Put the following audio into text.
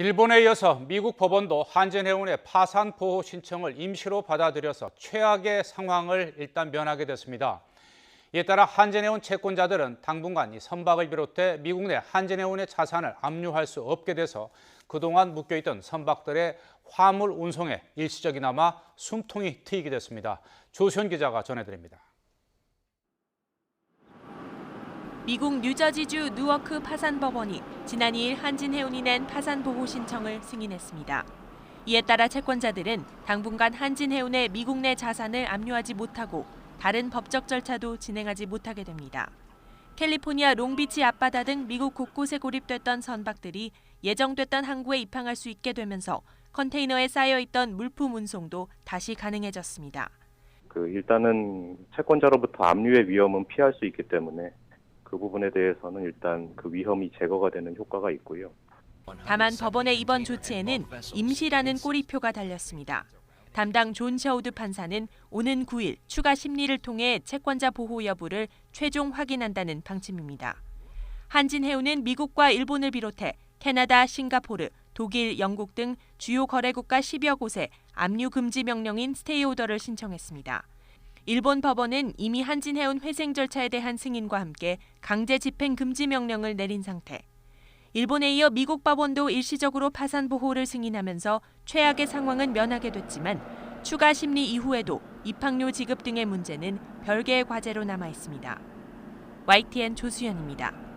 일본에 이어서 미국 법원도 한전해운의 파산 보호 신청을 임시로 받아들여서 최악의 상황을 일단 면하게 됐습니다. 이에 따라 한전해운 채권자들은 당분간 이 선박을 비롯해 미국 내 한전해운의 자산을 압류할 수 없게 돼서 그동안 묶여있던 선박들의 화물 운송에 일시적이나마 숨통이 트이게 됐습니다. 조시현 기자가 전해드립니다. 미국 뉴저지주 누워크 파산 법원이 지난 2일 한진해운이 낸 파산 보호 신청을 승인했습니다. 이에 따라 채권자들은 당분간 한진해운의 미국 내 자산을 압류하지 못하고 다른 법적 절차도 진행하지 못하게 됩니다. 캘리포니아 롱비치 앞바다 등 미국 곳곳에 고립됐던 선박들이 예정됐던 항구에 입항할 수 있게 되면서 컨테이너에 쌓여 있던 물품 운송도 다시 가능해졌습니다. 그 일단은 채권자로부터 압류의 위험은 피할 수 있기 때문에 그 부분에 대해서는 일단 그 위험이 제거가 되는 효과가 있고요. 다만 법원의 이번 조치에는 임시라는 꼬리표가 달렸습니다. 담당 존 셔우드 판사는 오는 9일 추가 심리를 통해 채권자 보호 여부를 최종 확인한다는 방침입니다. 한진해운은 미국과 일본을 비롯해 캐나다, 싱가포르, 독일, 영국 등 주요 거래국가 10여 곳에 압류 금지 명령인 스테이 오더를 신청했습니다. 일본 법원은 이미 한진해운 회생 절차에 대한 승인과 함께 강제 집행 금지 명령을 내린 상태. 일본에 이어 미국 법원도 일시적으로 파산 보호를 승인하면서 최악의 상황은 면하게 됐지만 추가 심리 이후에도 입학료 지급 등의 문제는 별개의 과제로 남아 있습니다. YTN 조수연입니다.